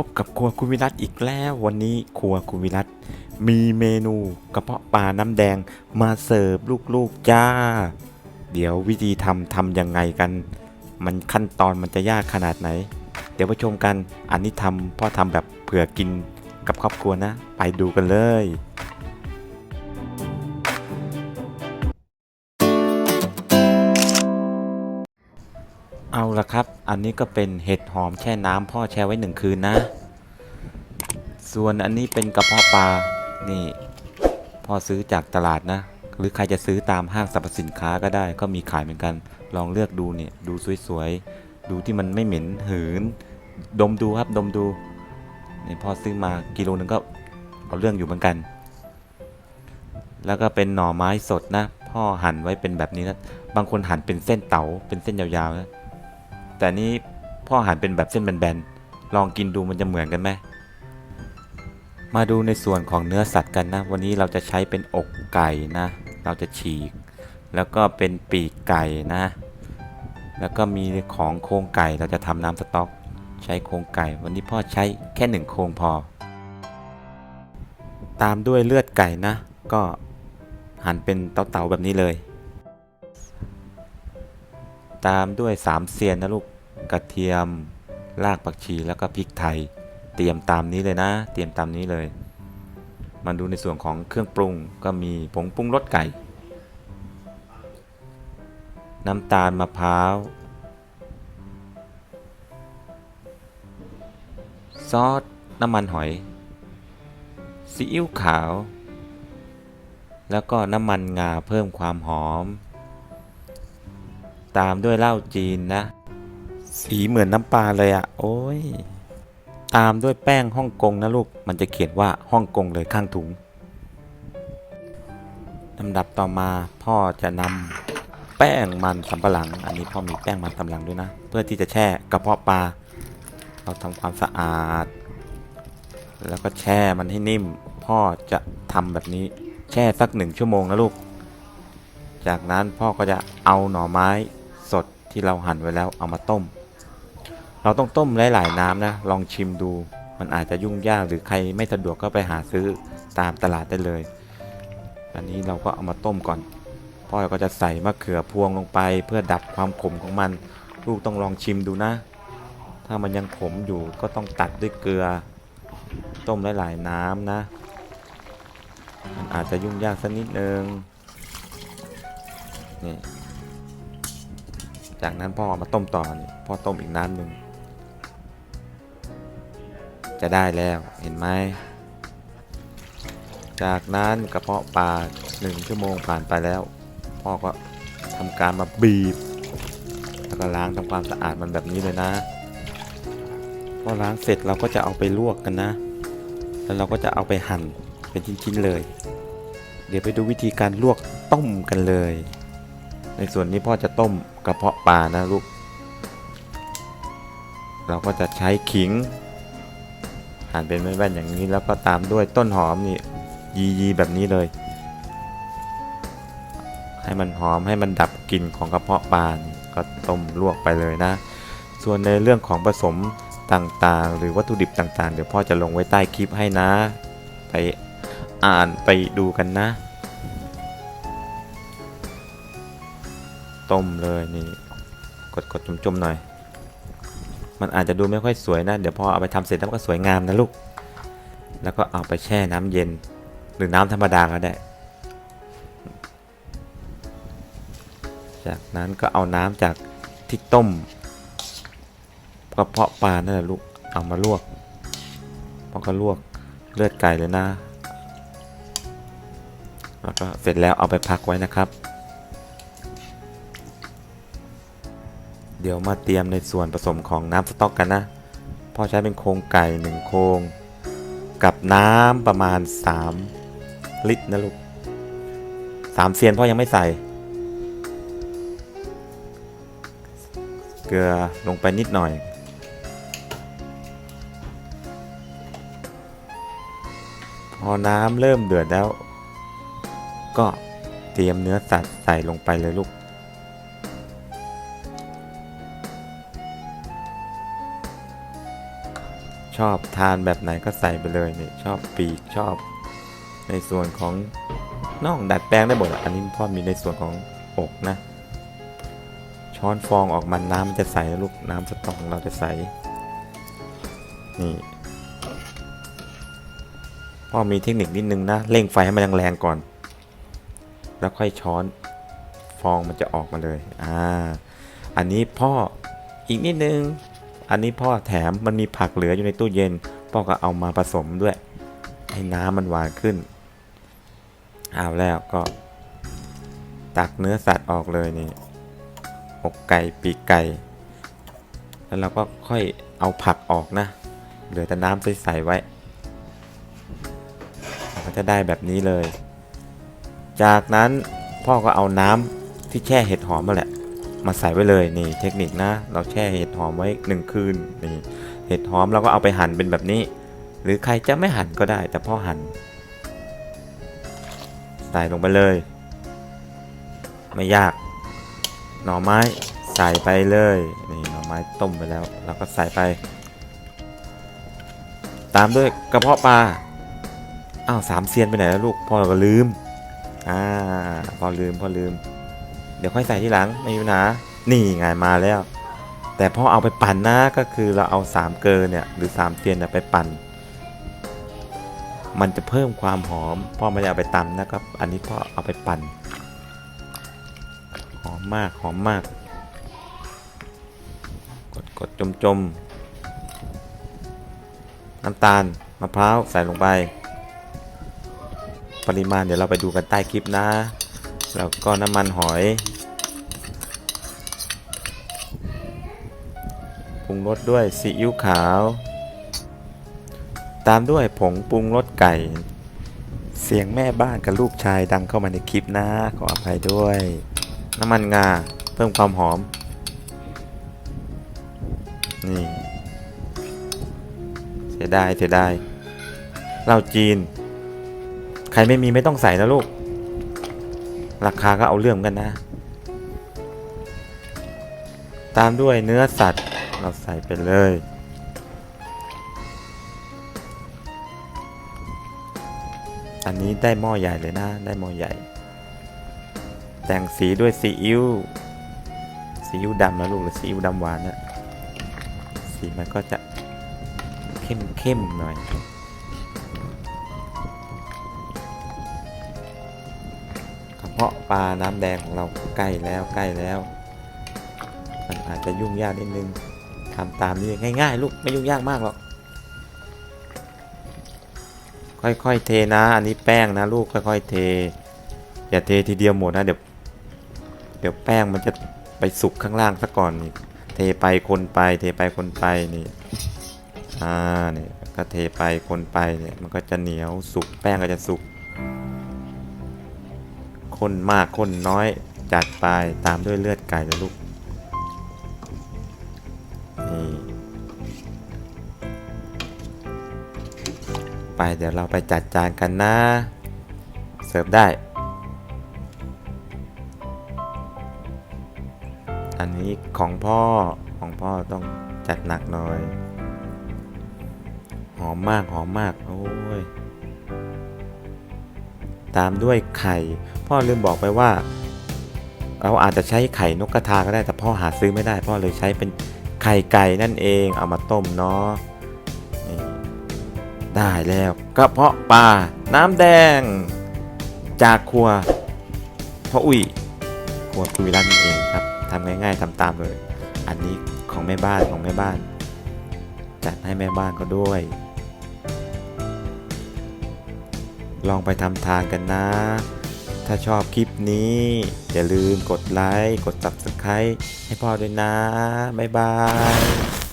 พบกับครัวคุณวิรัตอีกแล้ววันนี้ครัวคุณวิรัตมีเมนูกระเพาะปลาน้ำแดงมาเสิร์ฟลูกๆจ้า เดี๋ยววิธีทำทำยังไงกัน มันขั้นตอนมันจะยากขนาดไหน เดี๋ยวไปชมกันอันนี้ทำพ่อทำแบบเผื่อกินกับครอบครัวนะ ไปดูกันเลย เอาละครับ อันนี้ก็เป็นเห็ดหอมแช่น้ำพ่อแช่ไว้หนึ่งคืนนะ ส่วนอันนี้เป็นกระเพาะปลา นี่พ่อซื้อจากตลาดนะ หรือใครจะซื้อตามห้างสรรพสินค้าก็ได้ ก็มีขายเหมือนกัน ลองเลือกดูเนี่ย ดูสวยๆ ดูที่มันไม่เหม็นหืน ดมดูครับ ดมดูนี่พ่อซื้อมากิโลนึงก็เอาเรื่องอยู่เหมือนกัน แล้วก็เป็นหน่อไม้สดนะ พ่อหั่นไว้เป็นแบบนี้นะ บางคนหั่นเป็นเส้นเต๋า เป็นเส้นยาวๆนะ แต่นี้พ่อหั่นเป็นแบบเส้นแบนๆ ลองกินดูมันจะเหมือนกันไหม มาดูในส่วนของเนื้อสัตว์กันนะ วันนี้เราจะใช้เป็นอกไก่นะ เราจะฉีก แล้วก็เป็นปีกไก่นะ แล้วก็มีของโครงไก่ เราจะทำน้ำสต๊อก ใช้โครงไก่ วันนี้พ่อใช้แค่หนึ่งโครงพอ ตามด้วยเลือดไก่นะ ก็หั่นเป็นเต๋าๆแบบนี้เลย ตามด้วยสามเซียนนะลูกกระเทียมรากผักชีแล้วก็พริกไทย เตรียมตามนี้เลยนะ เตรียมตามนี้เลย มาดูในส่วนของเครื่องปรุงก็มีผงปรุงรสไก่ น้ำตาลมะพร้าวซอสน้ำมันหอยซีอิ๊วขาว แล้วก็น้ำมันงาเพิ่มความหอม ตามด้วยเหล้าจีนนะ สีเหมือนน้ำปลาเลยอะ่ะ โอ้ย ตามด้วยแป้งฮ่องกงนะลูก มันจะเขียนว่าฮ่องกงเลยข้างถุงลำดับต่อมาพ่อจะนำแป้งมันสำปะหลัง อันนี้พ่อมีแป้งมันสำปะหลังด้วยนะ เพื่อที่จะแช่กระเพาะปลา เราทำความสะอาด แล้วก็แช่มันให้นิ่ม พ่อจะทำแบบนี้แช่สักหนึ่งชั่วโมงนะลูก จากนั้นพ่อก็จะเอาหน่อไม้ ที่เราหั่นไว้แล้วเอามาต้ม เราต้องต้มหลาย ๆ น้ำนะ ลองชิมดู มันอาจจะยุ่งยากหรือใครไม่สะดวกก็ไปหาซื้อตามตลาดได้เลย อันนี้เราก็เอามาต้มก่อน พ่อก็จะใส่มะเขือพวงลงไป เพื่อดับความขมของมัน ลูกต้องลองชิมดูนะ ถ้ามันยังขมอยู่ก็ต้องตัดด้วยเกลือ ต้มหลาย ๆ น้ำนะ มันอาจจะยุ่งยากสักนิดนึงนี่ จากนั้นพ่อเอามาต้มต่อนี่พ่อต้มอีกน้ำหนึ่งจะได้แล้วเห็นไหมจากนั้นกระเพาะปลาหนึ่งชั่วโมงผ่านไปแล้ว พ่อก็ทำการมาบีบ แล้วก็ล้างทำความสะอาดมันแบบนี้เลยนะพอล้างเสร็จเราก็จะเอาไปลวกกันนะ แล้วเราก็จะเอาไปหั่นเป็นชิ้นๆเลย เดี๋ยวไปดูวิธีการลวกต้มกันเลย ในส่วนนี้พ่อจะต้มกระเพาะปลานะลูก เราก็จะใช้ขิงหั่นเป็นแว่นๆอย่างนี้แล้วก็ตามด้วยต้นหอมนี่ยียีๆแบบนี้เลย ให้มันหอมให้มันดับกลิ่นของกระเพาะปลาก็ต้มลวกไปเลยนะ ส่วนในเรื่องของผสมต่างๆ หรือวัตถุดิบต่างๆ เดี๋ยวพ่อจะลงไว้ใต้คลิปให้นะ ไปอ่านไปดูกันนะ ต้มเลยนี่กดกดจุ่มๆหน่อย มันอาจจะดูไม่ค่อยสวยนะ เดี๋ยวพอเอาไปทำเสร็จแล้วก็สวยงามนะลูก แล้วก็เอาไปแช่น้ำเย็น หรือน้ำธรรมดาก็ได้ จากนั้นก็เอาน้ำจากที่ต้มกระเพาะปลานั่นแหละลูก เอามาลวกพอก็ลวกเลือดไก่เลยนะ แล้วก็เสร็จแล้วเอาไปพักไว้นะครับ เดี๋ยวมาเตรียมในส่วนผสมของน้ำสต๊อกกันนะพ่อใช้เป็นโครงไก่หนึ่งโครงกับน้ำประมาณ 3 ลิตรนะลูกสามเซียนพ่อยังไม่ใส่ เกลือลงไปนิดหน่อย พอน้ำเริ่มเดือดแล้ว ก็เตรียมเนื้อสัตว์ใส่ลงไปเลยลูก อบทานแบบไหนก็ใส่ไปเลยเนี่ยชอบปีกชอบ ในส่วนของน่องดัดแปลงได้หมดอันนี้พ่อมีในส่วนของอกนะ ช้อนฟองออกมาน้ำมันจะใสลูกน้ำสต๊อกของเราจะใสนี่พ่อมีเทคนิคนิดนึงนะเร่งไฟให้มันแรงๆก่อน แล้วค่อยช้อนฟองมันจะออกมาเลยอ่าอันนี้พ่ออีกนิดนึง อันนี้พ่อแถมมันมีผักเหลืออยู่ในตู้เย็น พ่อก็เอามาผสมด้วย ให้น้ำมันหวานขึ้นเอาแล้วก็ ตักเนื้อสัตว์ออกเลยนี่อกไก่ปีกไก่ แล้วเราก็ค่อยเอาผักออกนะ เหลือแต่น้ำใสๆไว้ก็จะได้แบบนี้เลย จากนั้นพ่อก็เอาน้ำที่แช่เห็ดหอมมาแหละ มาใส่ไว้เลยนี่เทคนิคนะ เราแช่เห็ดหอมไว้หนึ่งคืนนี่เห็ดหอมเราก็เอาไปหั่นเป็นแบบนี้ หรือใครจะไม่หั่นก็ได้ แต่พ่อหั่นใส่ลงไปเลย ไม่ยาก หน่อไม้ใส่ไปเลยนี่หน่อไม้ต้มไปแล้วเราก็ใส่ไป ตามด้วยกระเพาะปลาอ้าวสามเซียนไปไหนแล้วลูกพ่อก็ลืมอ่าพอลืมพอลืม ดี๋ยวค่อยใส่ที่หลังไม่มีปัญหานี่ไงมาแล้ว แต่พ่อเอาไปปั่นนะก็คือเราเอาสามเกลอเนี่ยหรือสามเซียนเนี่ยไปปั่น มันจะเพิ่มความหอมพ่อไม่ได้เอาไปตำนะครับ อันนี้พ่อเอาไปปั่น หอมมากหอมมาก กดกดจมจมน้ำตาลมะพร้าวใส่ลงไป ปริมาณเดี๋ยวเราไปดูกันใต้คลิปนะ แล้วก็น้ำมันหอย รุงรสด้วยซีอิ๊วขาว ตามด้วยผงปรุงรสไก่ เสียงแม่บ้านกับลูกชายดังเข้ามาในคลิปนะ ขออภัยด้วย น้ำมันงาเพิ่มความหอม นี่ เสียดายเสียดายเหล้าจีน ใครไม่มีไม่ต้องใส่นะลูก ราคาก็เอาเรื่องเหมือนกันนะ ตามด้วยเนื้อสัตว์ เราใส่ไปเลย อันนี้ได้หม้อใหญ่เลยนะ ได้หม้อใหญ่ แต่งสีด้วยซีอิ๊ว ซีอิ๊วดำนะลูกหรือซีอิ๊วดำหวานนะสีมันก็จะเข้มเข้มๆหน่อยกระเพาะปลาน้ำแดงของเราใกล้แล้วใกล้แล้ว มันอาจจะยุ่งยากนิดนึง ทำตามนี้ง่าย ๆ ลูกไม่ยุ่งยากมากหรอก ค่อยๆเทนะ อันนี้แป้งนะลูกค่อยๆเท อย่าเททีเดียวหมดนะเดี๋ยวเดี๋ยวแป้งมันจะไปสุกข้างล่างซะก่อนนี่เทไปคนไป เทไปคนไปนี่อ่านี่ก็เทไปคนไปเนี่ยมันก็จะเหนียวสุกแป้งก็จะสุกคนมากคนน้อยจัดไปตามด้วยเลือดไก่นะลูก ไปเดี๋ยวเราไปจัดจานกันนะ เสิร์ฟได้ อันนี้ของพ่อของพ่อต้องจัดหนักหน่อย หอมมากหอมมาก โอ้ย ตามด้วยไข่ พ่อลืมบอกไปว่า เราอาจจะใช้ไข่นกกระทาก็ได้แต่พ่อหาซื้อไม่ได้ พ่อเลยใช้เป็นไข่ไก่นั่นเองเอามาต้มเนาะ ได้แล้วกระเพาะปลาน้ำแดง จากครัวพ่ออุ้ยครัวคุยรันนั่นเองครับทำง่ายๆทำตามเลย อันนี้ของแม่บ้านของแม่บ้าน จัดให้แม่บ้านก็ด้วย ลองไปทำทานกันนะ ถ้าชอบคลิปนี้ อย่าลืมกดไลค์กด Subscribe ให้พ่อด้วยนะ บ๊ายบาย